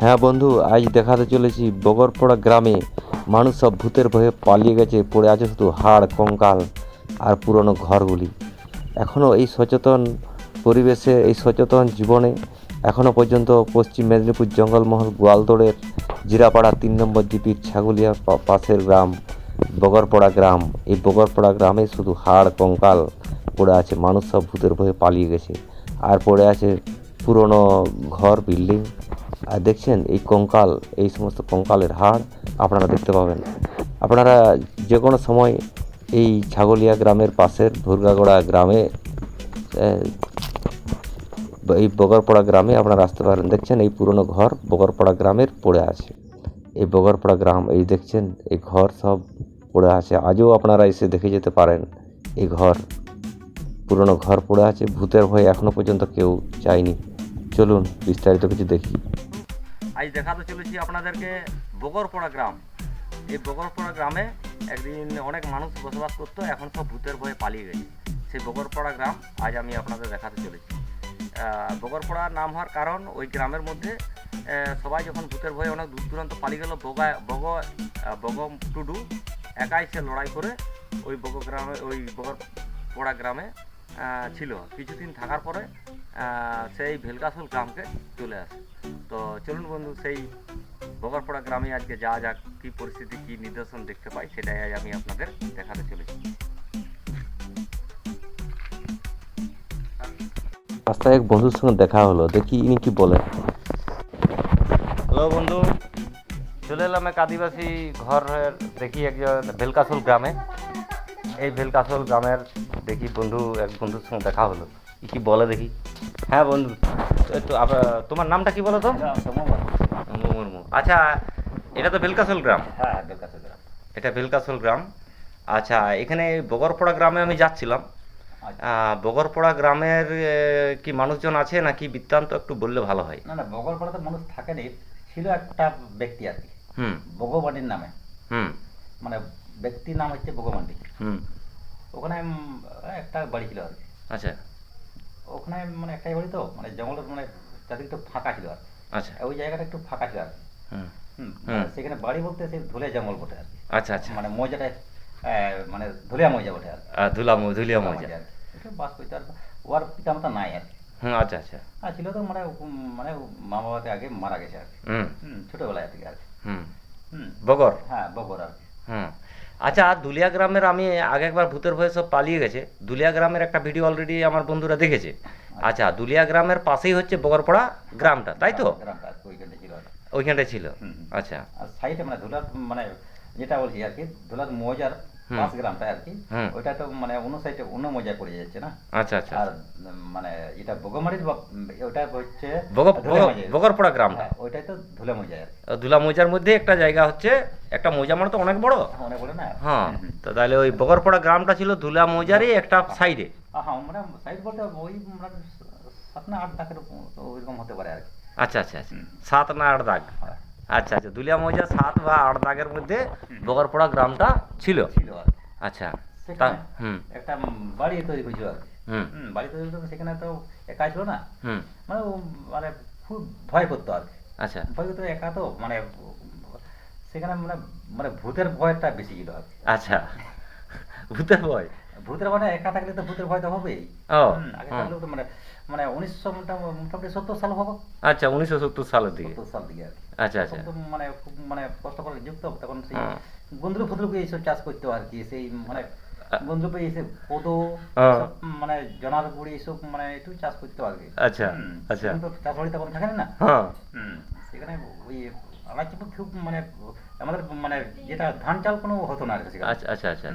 হ্যাঁ বন্ধু, আজ দেখাতে চলেছি বগরপড়া গ্রামে। মানুষ সব ভূতের ভয়ে পালিয়ে গেছে, পড়ে আছে শুধু হাড়, কঙ্কাল আর পুরনো ঘরগুলি। এখনও এই সচেতন পরিবেশে, এই সচেতন জীবনে এখনও পর্যন্ত পশ্চিম মেদিনীপুর জঙ্গলমহল, গোয়ালদোড়ের জিরাপাড়া তিন নম্বর জিপির ছাগুলিয়া পাশের গ্রাম, বগরপড়া গ্রাম। এই বগরপড়া গ্রামে শুধু হাড়, কঙ্কাল পড়ে আছে, মানুষ সব ভূতের ভয়ে পালিয়ে গেছে। আর পড়ে আছে পুরনো ঘর, বিল্ডিং। আর দেখছেন এই কঙ্কাল, এই সমস্ত কঙ্কালের হাড় আপনারা দেখতে পাবেন। আপনারা যে কোনো সময় এই ছাগলিয়া গ্রামের পাশের ভুরগাগড়া গ্রামে এই বগরপাড়া গ্রামে আপনারা আসতে পারেন। দেখছেন এই পুরনো ঘর বগরপাড়া গ্রামের পড়ে আছে। এই বগরপাড়া গ্রাম, এই দেখছেন এই ঘর সব পড়ে আছে। আজও আপনারা এসে দেখে যেতে পারেন এই ঘর। পুরনো ঘর পড়ে আছে, ভূতের ভয় এখনও পর্যন্ত কেউ চায়নি। চলুন বিস্তারিত কিছু দেখি। আজ দেখাতে চলেছি আপনাদেরকে বগরপড়া গ্রাম। এই বগরপড়া গ্রামে একদিন অনেক মানুষ বসবাস করতো, এখন সব ভূতের ভয়ে পালিয়ে গেছে। সেই বগরপড়া গ্রাম আজ আমি আপনাদের দেখাতে চলেছি। বগরপড়া নাম হওয়ার কারণ ওই গ্রামের মধ্যে সবাই যখন ভূতের ভয়ে অনেক দূর দূরান্ত পালিয়ে গেল, বগা, বগ বগম টুডু একাই সে লড়াই করে ওই বগ গ্রামে, ওই বগরপড়া গ্রামে ছিল। কিছুদিন থাকার পরে সেই ভেলকাসুল গ্রামকে চলে আসে। তো চলুন বন্ধু সেই বগরপাড়া গ্রামে আজকে যা যাক কী পরিস্থিতি কী নিদর্শন দেখতে পাই সেটাই আজ আমি আপনাদের দেখাতে চলেছি। রাস্তায় এক বন্ধুর সঙ্গে দেখা হলো দেখি ইনি কি বলেন? হ্যালো বন্ধু চলে এলাম এক আদিবাসী ঘরের দেখি একজন ভেলকাসল গ্রামে। এই ভেলকাসল গ্রামের দেখি বন্ধু এক বন্ধুর সঙ্গে দেখা হলো। কি কি বলে দেখি? হ্যাঁ বন্ধু তো তোমার নামটা কি বলো তো? মুমুর্মু আচ্ছা এটা তো ভেলকাসল গ্রাম? হ্যাঁ বেলকাছে গ্রাম। এটা ভেলকাসল গ্রাম। আচ্ছা এখানে বগরপড়া গ্রামে আমি যাচ্ছিলাম। আচ্ছা। বগরপড়া গ্রামের কি মানুষজন আছে নাকি বৃত্তান্ত? একটু বললে ভালো হয়। না না বগলপাড়াতে মানুষ থাকেনি ছিল একটা ব্যক্তি আর কি। হুম। বগমান্ডির নামে। হুম। মানে ব্যক্তির নাম হচ্ছে বগমান্ডি হুম। ওখানে একটা বাড়ি ছিল আর কি। আচ্ছা। ওখানে মানে একটাই বাড়ি তো মানে জঙ্গলের মানে চারদিকে একটু ফাঁকা ছিল আর আচ্ছা। ওই জায়গাটা একটু ফাঁকা ছিল আর। মানে সেখানে বাড়ি বলতে সেই ধুলে জঙ্গল বটে আর আচ্ছা আচ্ছা। মানে মজাটা মানে ধুলিয়া মজা বটে আর ধুলা ধুলিয়া মজা। বাস করতে আর ওর পিতামাতা নাই আর আচ্ছা আচ্ছা। আর ছিল তো মানে মানে মা বাবাতে আগে মারা গেছে আর কি। হুম। হুম ছোটোবেলায় থেকে আর কি। হুম। হুম। বগর হ্যাঁ বগর আর কি। হুম। আচ্ছা দুলিয়া গ্রামের আমি আগে একবার ভূতের ভয়ে সব পালিয়ে গেছে। দুলিয়া গ্রামের একটা ভিডিও অলরেডি আমার বন্ধুরা দেখেছে। আচ্ছা দুলিয়া গ্রামের পাশেই হচ্ছে বগরপড়া গ্রামটা তাই তো? ওইখানটা ছিল। আচ্ছা। আর সাইডে মানে ধুলার মানে যেটা বলছি আর কি ধুলার মজার হুম। গ্রামটা আর কি? ওইটা তো মানে অন্য সাইডে অন্য মজায় পড়ে যাচ্ছে না? আচ্ছা আচ্ছা আর মানে এটা বগমারির ওটা হচ্ছে। বগরপড়া গ্রামটা হ্যাঁ, ওইটাই তো ধুলে মজায় আর ধুলা মৌজার মধ্যে একটা জায়গা হচ্ছে একটা মৌজা মানে তো অনেক বড়। মনে পড়ে না? হ্যাঁ। তো তাহলে ওই বগরপড়া গ্রামটা ছিল ধুলা মৌজারই একটা সাইডে হ্যাঁ মানে সাইড বলতে ওই মানে সাত না আট টাকার ওইরকম হতে পারে আর কি। আচ্ছা আচ্ছা আচ্ছা। সাত না আট দাগ। হ্যাঁ, আচ্ছা আচ্ছা। দুলিয়া মৌজা সাত বা আট দাগের মধ্যে বগরপড়া গ্রামটা ছিল। আচ্ছা হুম। একটা বাড়ি তৈরি হয়েছিল হুম। হুম, বাড়ি তৈরি হয়েছিল সেখানে তো একা ছিল না। হুম। মানে মানে খুব ভয় করতো আর আচ্ছা। ভয় করতো একা তো মানে সেখানে মানে মানে ভূতের ভয়টা বেশি ছিল আর আচ্ছা ভূতের ভয়? ভূতের ভয়টা একা থাকলে তো ভূতের ভয় তো হবেই। আগে। তো মানে মানে উনিশশো মোটামুটি সত্তর সাল হবে। আচ্ছা উনিশশো সত্তর সালের দিকে। সত্তর সাল দিকে আর কি। আচ্ছা আচ্ছা। মানে খুব মানে কষ্ট করে যুক্ত তখন সেই হ্যাঁ। এইসব চাষ করতো আর কি। সেই মানে বন্ধুকে কোদো। মানে জনার গুড়ি এইসব মানে একটু চাষ করতো আর কি। আচ্ছা, আচ্ছা। সেখানে তো চাষবাড়ি তখন থাকে না? হ্যাঁ। সেখানে ওই আমার খুব মানে আমাদের মানে যেটা ধান চাল কোনো হতো না আর কি আচ্ছা আচ্ছা আচ্ছা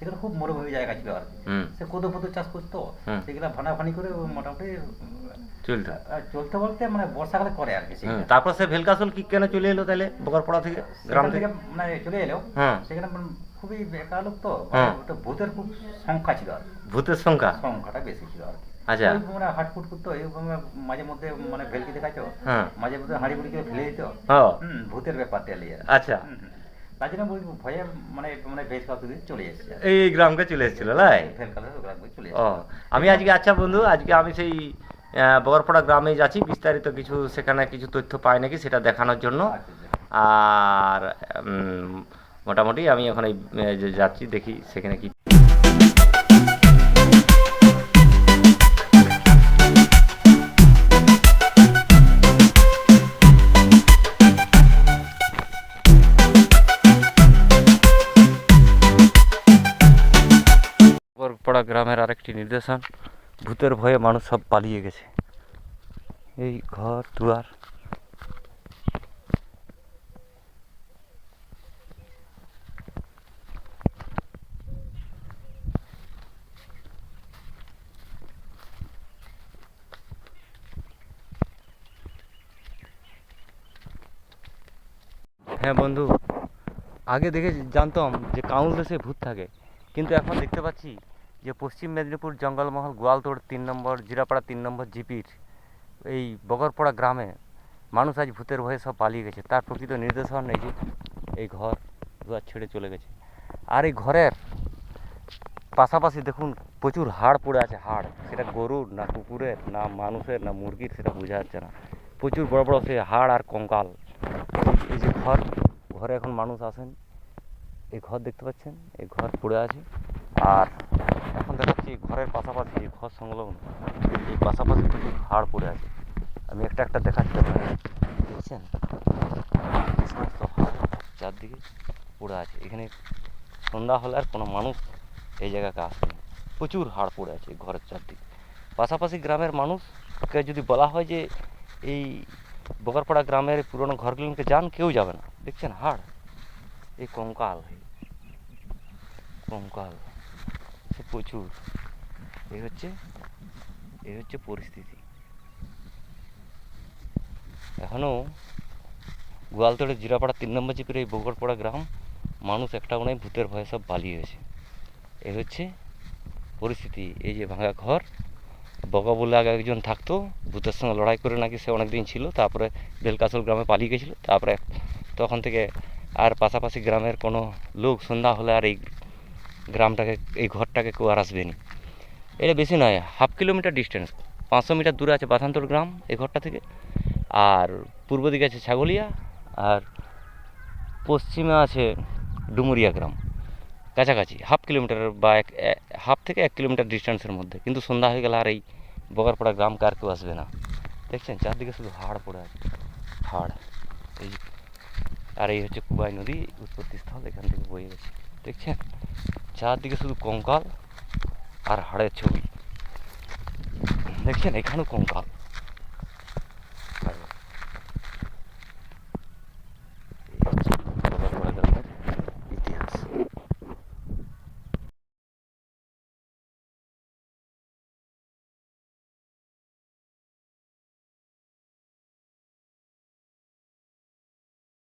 সেখানে খুব মরুভূমি জায়গা ছিল আর কি। সে কোদো ফোদো চাষ করতো। সেগুলা ভানাফানি করে মোটামুটি চলতো। চলতে বলতে মানে বর্ষাকালে করে আর কি তারপর সে ভেলকাসল কি কেন চলে এলো তাহলে? বগরপড়া থেকে গ্রাম থেকে? মানে চলে এলো। সেখানে মানে খুবই বেকার লোক তো হ্যাঁ। ভূতের খুব সংখ্যা ছিল আর ভূতের সংখ্যা? সংখ্যাটা বেশি ছিল আর আচ্ছা। মানে হাটফুট করতো মাঝে মধ্যে মানে ভেলকি দেখাতো মাঝে মধ্যে হাঁড়ি বুড়ি ফেলে দিত। ভূতের ব্যাপারটা আচ্ছা। তার জন্য ওই ভয়ে মানে মানে চলে এসেছে এই গ্রামকে চলে এসেছিল লাই চলে ও আমি আজকে আচ্ছা বন্ধু আজকে আমি সেই বগরপাড়া গ্রামে যাচ্ছি বিস্তারিত কিছু সেখানে কিছু তথ্য পাই নাকি সেটা দেখানোর জন্য। আচ্ছা, আচ্ছা। আর মোটামুটি আমি ওখানে এই যাচ্ছি দেখি সেখানে কি নির্দেশন, ভূতের ভয়ে মানুষ সব পালিয়ে গেছে। এই ঘর, দুয়ার। হ্যাঁ বন্ধু, আগে দেখে জানতাম যে কাউন্ট দেশে ভূত থাকে। কিন্তু এখন দেখতে পাচ্ছি যে পশ্চিম মেদিনীপুর জঙ্গলমহল গোয়ালতোড় তিন নম্বর, জিরাপাড়া তিন নম্বর জিপির এই বগরপাড়া গ্রামে মানুষ আজ ভূতের ভয়ে সব পালিয়ে গেছে। তার প্রকৃত নির্দেশন এই যে এই ঘর দুয়ার ছেড়ে চলে গেছে। আর এই ঘরের পাশাপাশি দেখুন প্রচুর হাড় পড়ে আছে, হাড়। সেটা গরুর না কুকুরের, না মানুষের, না মুরগির, সেটা বোঝা যাচ্ছে না। প্রচুর বড় বড় সে হাড় আর কঙ্কাল। এই যে ঘর, ঘরে এখন মানুষ আসেন। এই ঘর দেখতে পাচ্ছেন? এই ঘর পড়ে আছে। আর এখন দেখাচ্ছি ঘরের পাশাপাশি ঘর সংলগ্ন। এই পাশাপাশি প্রচুর হাড় পড়ে আছে। আমি একটা একটা দেখাচ্ছি আপনাদের দেখছেন? সমস্ত হাড় চারদিকে পড়ে আছে। এখানে সন্ধ্যা হলে আর কোনো মানুষ এই জায়গাকে আসবে না। প্রচুর হাড় পড়ে আছে ঘরের চারদিকে। পাশাপাশি গ্রামের মানুষকে যদি বলা হয় যে, এই বগরপাড়া গ্রামের পুরনো ঘরগুলোকে যান, কেউ যাবে না। দেখছেন? হাড়। এই কঙ্কাল। কঙ্কাল। প্রচুর। এই হচ্ছে এই হচ্ছে পরিস্থিতি। এখনও গোয়ালতোড়ের জিরাপাড়া তিন নম্বর চিপির এই বগরপাড়া গ্রাম, মানুষ একটাও নেই ভূতের ভয়ে সব পালিয়ে গেছে। এই হচ্ছে পরিস্থিতি। এই যে ভাঙা ঘর, বগা বলে আগে একজন থাকতো, ভূতের সঙ্গে লড়াই করে নাকি সে অনেক দিন ছিল, তারপরে বেলকাসল গ্রামে পালিয়ে গেছিল, তারপরে তখন থেকে আর পাশাপাশি গ্রামের কোনো লোক সন্ধ্যা হলে আর এই গ্রামটাকে, এই ঘরটাকে কেউ আর আসবে না। এটা বেশি নয়, হাফ কিলোমিটার ডিস্টেন্স পাঁচশো মিটার দূরে আছে বাথান্তর গ্রাম এই ঘরটা থেকে। আর পূর্ব দিকে আছে ছাগলিয়া, আর পশ্চিমে আছে ডুমুরিয়া গ্রাম। কাছাকাছি, হাফ কিলোমিটার বা এক হাফ থেকে এক কিলোমিটার ডিস্টেন্সের মধ্যে। কিন্তু সন্ধ্যা হয়ে গেলে আর এই বগারপাড়া গ্রাম কার কেউ আসবে না। দেখছেন, চারদিকে শুধু হাড় পড়ে আছে, হাড়। এই, আর এই হচ্ছে কুবাই নদী উৎপত্তি স্থল এখান থেকে বয়ে গেছে। দেখছেন? চারদিকে শুধু কঙ্কাল আর হাড়ের ছবি। দেখছেন এখানেও কঙ্কাল।